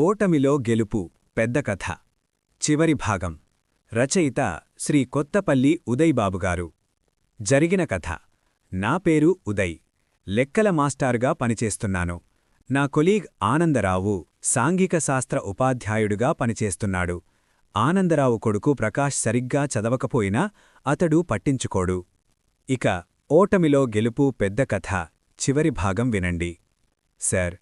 ఓటమిలో గెలుపు పెద్ద కథ. చివరి భాగం. రచయిత శ్రీ కొత్తపల్లి ఉదయ్ బాబుగారు జరిగిన కథ. నా పేరు ఉదయ్. లెక్కల మాస్టారుగా పనిచేస్తున్నాను. నా కొలీగ్ ఆనందరావు సాంఘిక శాస్త్ర ఉపాధ్యాయుడుగా పనిచేస్తున్నాడు. ఆనందరావు కొడుకు ప్రకాష్ సరిగ్గా చదవకపోయినా అతడు పట్టించుకోడు. ఇక ఓటమిలో గెలుపు పెద్ద కథ. చివరి భాగం వినండి. సార్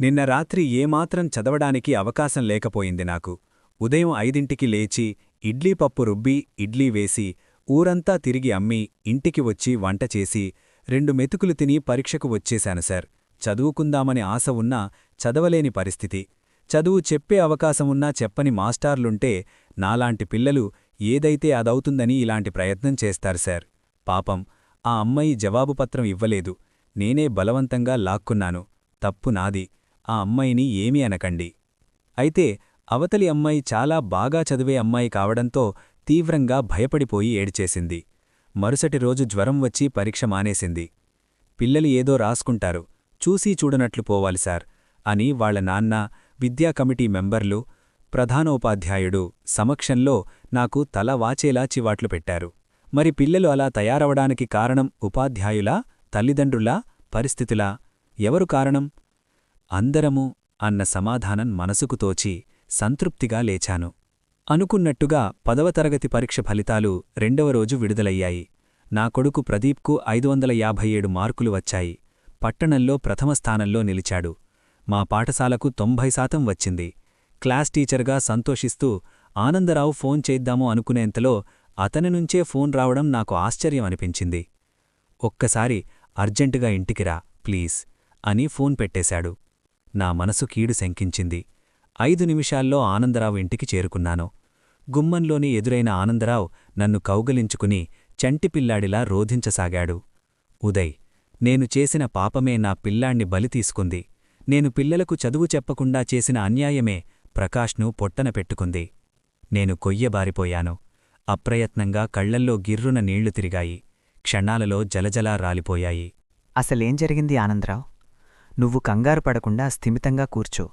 నిన్న రాత్రి ఏమాత్రం చదవడానికి అవకాశం లేకపోయింది నాకు. ఉదయం ఐదింటికి లేచి ఇడ్లీ పప్పు రుబ్బి ఇడ్లీ వేసి ఊరంతా తిరిగి అమ్మి ఇంటికి వచ్చి వంట చేసి రెండు మెతుకులు తిని పరీక్షకు వచ్చేశాను సార్. చదువుకుందామని ఆశ ఉన్నా చదవలేని పరిస్థితి. చదువు చెప్పే అవకాశమున్నా చెప్పని మాస్టార్లుంటే నాలాంటి పిల్లలు ఏదైతే అదవుతుందని ఇలాంటి ప్రయత్నం చేస్తారు సార్. పాపం ఆ అమ్మాయి జవాబుపత్రం ఇవ్వలేదు. నేనే బలవంతంగా లాక్కున్నాను. తప్పు నాది. ఆ అమ్మాయిని ఏమీ అనకండి. అయితే అవతలి అమ్మాయి చాలా బాగా చదివే అమ్మాయి కావడంతో తీవ్రంగా భయపడిపోయి ఏడ్చేసింది. మరుసటి రోజు జ్వరం వచ్చి పరీక్ష మానేసింది. పిల్లలు ఏదో రాసుకుంటారు. చూసీ చూడనట్లు పోవాలి సార్ అని వాళ్ళ నాన్న విద్యా కమిటీ మెంబర్లు ప్రధానోపాధ్యాయుడు సమక్షంలో నాకు తల వాచేలా చివాట్లు పెట్టారు. మరి పిల్లలు అలా తయారవడానికి కారణం ఉపాధ్యాయులా తల్లిదండ్రులా పరిస్థితులా? ఎవరు కారణం? అందరము అన్న సమాధానం మనసుకు తోచి సంతృప్తిగా లేచాను. అనుకున్నట్టుగా పదవ తరగతి పరీక్ష ఫలితాలు రెండవ రోజు విడుదలయ్యాయి. నా కొడుకు ప్రదీప్కు ఐదు వందల యాభై ఏడు మార్కులు వచ్చాయి. పట్టణంలో ప్రథమ స్థానంలో నిలిచాడు. మా పాఠశాలకు తొంభై శాతం వచ్చింది. క్లాస్ టీచర్గా సంతోషిస్తూ ఆనందరావు ఫోన్ చేద్దాము అనుకునేంతలో అతని నుంచే ఫోన్ రావడం నాకు ఆశ్చర్యం అనిపించింది. ఒక్కసారి అర్జెంటుగా ఇంటికిరా ప్లీజ్ అని ఫోన్ పెట్టేశాడు. నా మనసు కీడు శంకించింది. ఐదు నిమిషాల్లో ఆనందరావు ఇంటికి చేరుకున్నాను. గుమ్మంలోని ఎదురైన ఆనందరావు నన్ను కౌగలించుకుని చంటిపిల్లాడిలా రోధించసాగాడు. ఉదయ్ నేను చేసిన పాపమే నా పిల్లాణ్ణి బలి తీసుకుంది. నేను పిల్లలకు చదువు చెప్పకుండా చేసిన అన్యాయమే ప్రకాష్ను పొట్టన పెట్టుకుంది. నేను కొయ్యబారిపోయాను. అప్రయత్నంగా కళ్ళల్లో గిర్రున నీళ్ళు తిరిగాయి. క్షణాలలో జలజలా రాలిపోయాయి. అసలేం జరిగింది ఆనందరావు? నువ్వు కంగారు పడకుండా స్థిమితంగా కూర్చో.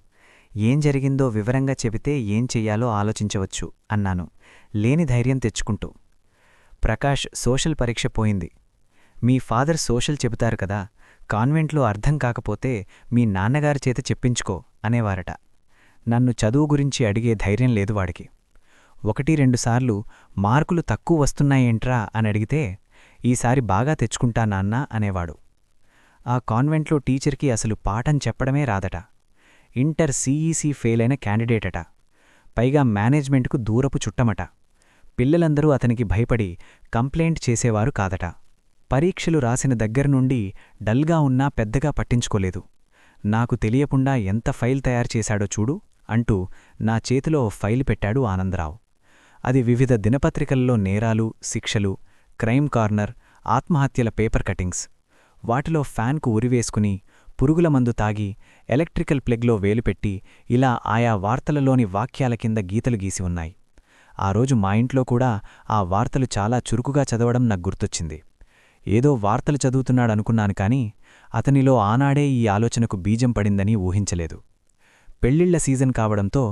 ఏం జరిగిందో వివరంగా చెబితే ఏం చెయ్యాలో ఆలోచించవచ్చు అన్నాను. లేని ధైర్యం తెచ్చుకుంటూ. ప్రకాష్ సోషల్ పరీక్ష పోయింది. మీ ఫాదర్ సోషల్ చెబుతారు కదా కాన్వెంట్లో అర్థం కాకపోతే మీ నాన్నగారి చేత చెప్పించుకో అనేవారట. నన్ను చదువు గురించి అడిగే ధైర్యం లేదు వాడికి. ఒకటి రెండుసార్లు మార్కులు తక్కువ వస్తున్నాయేంట్రా అని అడిగితే ఈసారి బాగా తెచ్చుకుంటా నాన్నా అనేవాడు. ఆ కాన్వెంట్లో టీచర్కి అసలు పాఠం చెప్పడమే రాదట. ఇంటర్ సీఈసీ ఫెయిలైన క్యాండిడేటట పైగా మేనేజ్మెంట్కు దూరపు చుట్టమట. పిల్లలందరూ అతనికి భయపడి కంప్లైంట్ చేసేవారు కాదట. పరీక్షలు రాసిన దగ్గరనుండి డల్గా ఉన్నా పెద్దగా పట్టించుకోలేదు. నాకు తెలియకుండా ఎంత ఫైల్ తయారు చేశాడో చూడు అంటూ నా చేతిలో ఫైల్ పెట్టాడు ఆనందరావు. అది వివిధ దినపత్రికల్లో నేరాలు శిక్షలు క్రైమ్ కార్నర్ ఆత్మహత్యల పేపర్ కటింగ్స్. వాటిలో ఫ్యాన్కు ఉరివేసుకుని పురుగుల మందు తాగి ఎలక్ట్రికల్ ప్లెగ్లో వేలుపెట్టి ఇలా ఆయా వార్తలలోని వాక్యాల కింద గీతలు గీసి ఉన్నాయి. ఆ రోజు మా ఇంట్లో కూడా ఆ వార్తలు చాలా చురుకుగా చదవడం నాకు గుర్తొచ్చింది. ఏదో వార్తలు చదువుతున్నాడనుకున్నాను కాని అతనిలో ఆనాడే ఈ ఆలోచనకు బీజం పడిందని ఊహించలేదు. పెళ్ళిళ్ళ సీజన్ కావడంతో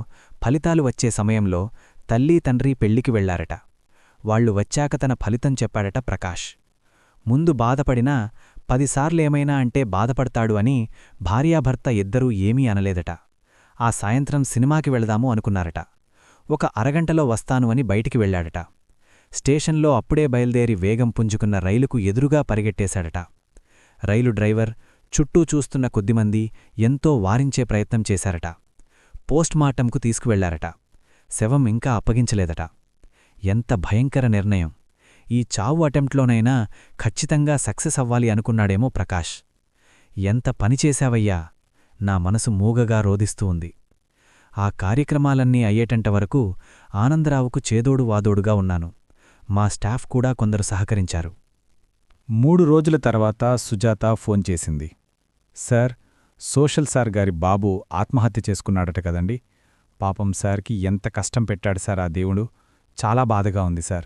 ఫలితాలు వచ్చే సమయంలో తల్లీ తండ్రి పెళ్ళికి వెళ్ళారట. వాళ్ళు వచ్చాక తన ఫలితం చెప్పాడట ప్రకాష్. ముందు బాధపడినా పదిసార్లేమైనా అంటే బాధపడతాడు అని భార్యాభర్త ఇద్దరూ ఏమీ అనలేదట. ఆ సాయంత్రం సినిమాకి వెళదాము అనుకున్నారట. ఒక అరగంటలో వస్తాను అని బయటికి వెళ్ళాడట స్టేషన్లో అప్పుడే బయల్దేరి వేగం పుంజుకున్న రైలుకు ఎదురుగా పరిగెట్టేశాడట. రైలు డ్రైవర్ చుట్టూ చూస్తున్న కొద్దిమంది ఎంతో వారించే ప్రయత్నం చేశారట. పోస్ట్మార్టంకు తీసుకువెళ్ళారట. శవం ఇంకా అప్పగించలేదట. ఎంత భయంకర నిర్ణయం. ఈ చావు అటెంప్ట్లోనైనా ఖచ్చితంగా సక్సెస్ అవ్వాలి అనుకున్నాడేమో ప్రకాష్. ఎంత పనిచేశావయ్యా నా మనసు మూగగా రోధిస్తూ ఉంది. ఆ కార్యక్రమాలన్నీ అయ్యేటంట వరకు ఆనందరావుకు చేదోడు వాదోడుగా ఉన్నాను. మా స్టాఫ్ కూడా కొందరు సహకరించారు. మూడు రోజుల తర్వాత సుజాత ఫోన్ చేసింది. సార్ సోషల్ సార్ గారి బాబు ఆత్మహత్య చేసుకున్నాడట కదండి. పాపం సార్కి ఎంత కష్టం పెట్టాడు సార్ ఆ దేవుడు. చాలా బాధగా ఉంది సార్.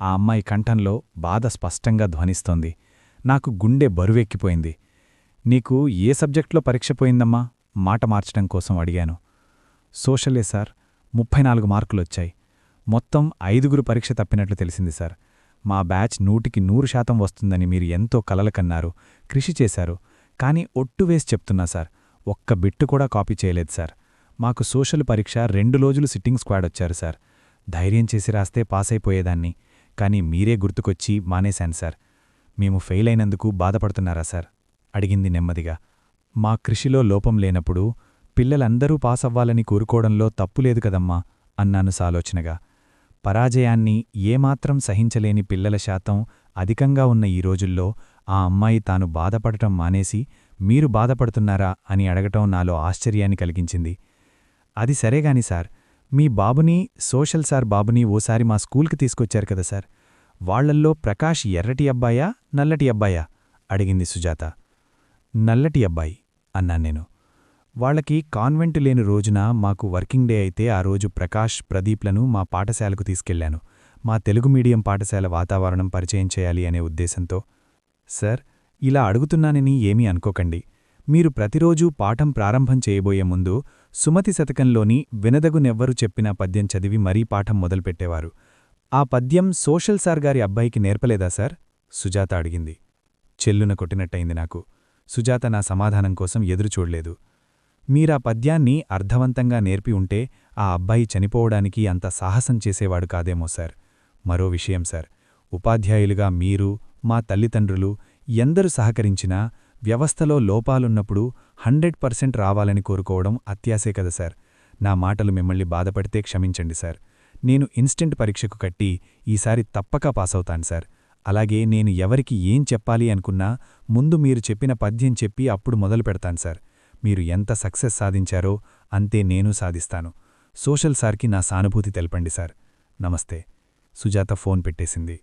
ఆ అమ్మాయి కంఠంలో బాధ స్పష్టంగా ధ్వనిస్తోంది. నాకు గుండె బరువెక్కిపోయింది. నీకు ఏ సబ్జెక్ట్లో పరీక్ష పోయిందమ్మా? మాట మార్చడం కోసం అడిగాను. సోషలే సార్? ముప్పై నాలుగు మార్కులొచ్చాయి మొత్తం ఐదుగురు పరీక్ష తప్పినట్లు తెలిసింది సార్. మా బ్యాచ్ నూటికి నూరు శాతం వస్తుందని మీరు ఎంతో కలలు కన్నారు కృషి చేశారు. కానీ ఒట్టు వేసి చెప్తున్నా సార్. ఒక్క బిట్టు కూడా కాపీ చేయలేదు సార్. మాకు సోషల్ పరీక్ష రెండు రోజులు సిట్టింగ్ స్క్వాడ్ వచ్చారు సార్. ధైర్యం చేసి రాస్తే పాస్ అయిపోయేదాన్ని కానీ మీరే గుర్తుకొచ్చి మానేశాను సార్. మేము ఫెయిల్ అయినందుకు బాధపడుతున్నారా సార్? అడిగింది నెమ్మదిగా. మా కృషిలో లోపం లేనప్పుడు పిల్లలందరూ పాస్ అవ్వాలని కోరుకోవడంలో తప్పులేదు కదమ్మా అన్నాను సాలోచనగా. పరాజయాన్ని ఏమాత్రం సహించలేని పిల్లల శాతం అధికంగా ఉన్న ఈ రోజుల్లో ఆ అమ్మాయి తాను బాధపడటం మానేసి మీరు బాధపడుతున్నారా అని అడగటం నాలో ఆశ్చర్యాన్ని కలిగించింది. అది సరేగాని సార్ మీ బాబుని సోషల్ సార్ బాబుని ఓసారి మా స్కూల్కి తీసుకొచ్చారు కదా సార్. వాళ్ళల్లో ప్రకాష్ ఎర్రటి అబ్బాయా నల్లటి అబ్బాయా? అడిగింది సుజాత. నల్లటి అబ్బాయి అన్నాను నేను. వాళ్ళకి కాన్వెంట్ లేని రోజున మాకు వర్కింగ్ డే అయితే ఆ రోజు ప్రకాష్ ప్రదీప్లను మా పాఠశాలకు తీసుకెళ్ళాను మా తెలుగు మీడియం పాఠశాల వాతావరణం పరిచయం చేయాలి అనే ఉద్దేశంతో. సార్ ఇలా అడుగుతున్నానని ఏమీ అనుకోకండి. మీరు ప్రతిరోజూ పాఠం ప్రారంభం చేయబోయే ముందు సుమతి శతకంలోని వినదగునెవ్వరు చెప్పిన పద్యం చదివి మరీ పాఠం మొదలుపెట్టేవారు. ఆ పద్యం సోషల్ సార్ గారి అబ్బాయికి నేర్పలేదా సార్? సుజాత అడిగింది. చెల్లున కొట్టినట్టయింది నాకు. సుజాత నా సమాధానం కోసం ఎదురుచూడలేదు మీరా పద్యాన్ని అర్థవంతంగా నేర్పి ఉంటే ఆ అబ్బాయి చనిపోవడానికి అంత సాహసం చేసేవాడు కాదేమో సార్. మరో విషయం సార్. ఉపాధ్యాయులుగా మీరు మా తల్లిదండ్రులు ఎందరు సహకరించినా వ్యవస్థలో లోపాలున్నప్పుడు హండ్రెడ్ పర్సెంట్ రావాలని కోరుకోవడం అత్యాసే కదా సార్. నా మాటలు మిమ్మల్ని బాధపడితే క్షమించండి సార్. నేను ఇన్స్టెంట్ పరీక్షకు కట్టి ఈసారి తప్పక పాసవుతాను సార్. అలాగే నేను ఎవరికి ఏం చెప్పాలి అనుకున్నా ముందు మీరు చెప్పిన పద్యం చెప్పి అప్పుడు మొదలు పెడతాను సార్. మీరు ఎంత సక్సెస్ సాధించారో అంతే నేను సాధిస్తాను. సోషల్ సార్కి నా సానుభూతి తెలపండి సార్. నమస్తే. సుజాత ఫోన్ పెట్టేసింది.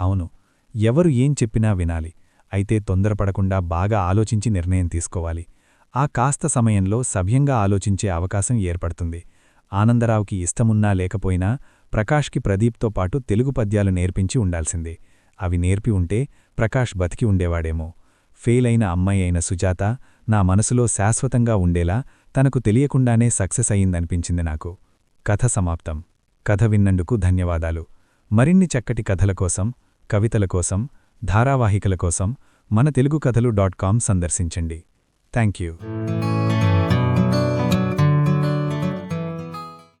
అవును ఎవరు ఏం చెప్పినా వినాలి. అయితే తొందరపడకుండా బాగా ఆలోచించి నిర్ణయం తీసుకోవాలి. ఆ కాస్త సమయంలో సభ్యంగా ఆలోచించే అవకాశం ఏర్పడుతుంది. ఆనందరావుకి ఇష్టమున్నా లేకపోయినా ప్రకాష్కి ప్రదీప్తో పాటు తెలుగు పద్యాలు నేర్పించి ఉండాల్సిందే. అవి నేర్పి ఉంటే ప్రకాష్ బతికి ఉండేవాడేమో. ఫెయిల్ అయిన అమ్మాయి అయిన సుజాత నా మనసులో శాశ్వతంగా ఉండేలా తనకు తెలియకుండానే సక్సెస్ అయిందనిపించింది నాకు. కథ సమాప్తం. కథ విన్నందుకు ధన్యవాదాలు. మరిన్ని చక్కటి కథల కోసం కవితల కోసం ధారావాహికల కోసం మన తెలుగు కథలు డాట్ కాం సందర్శించండి. Thank you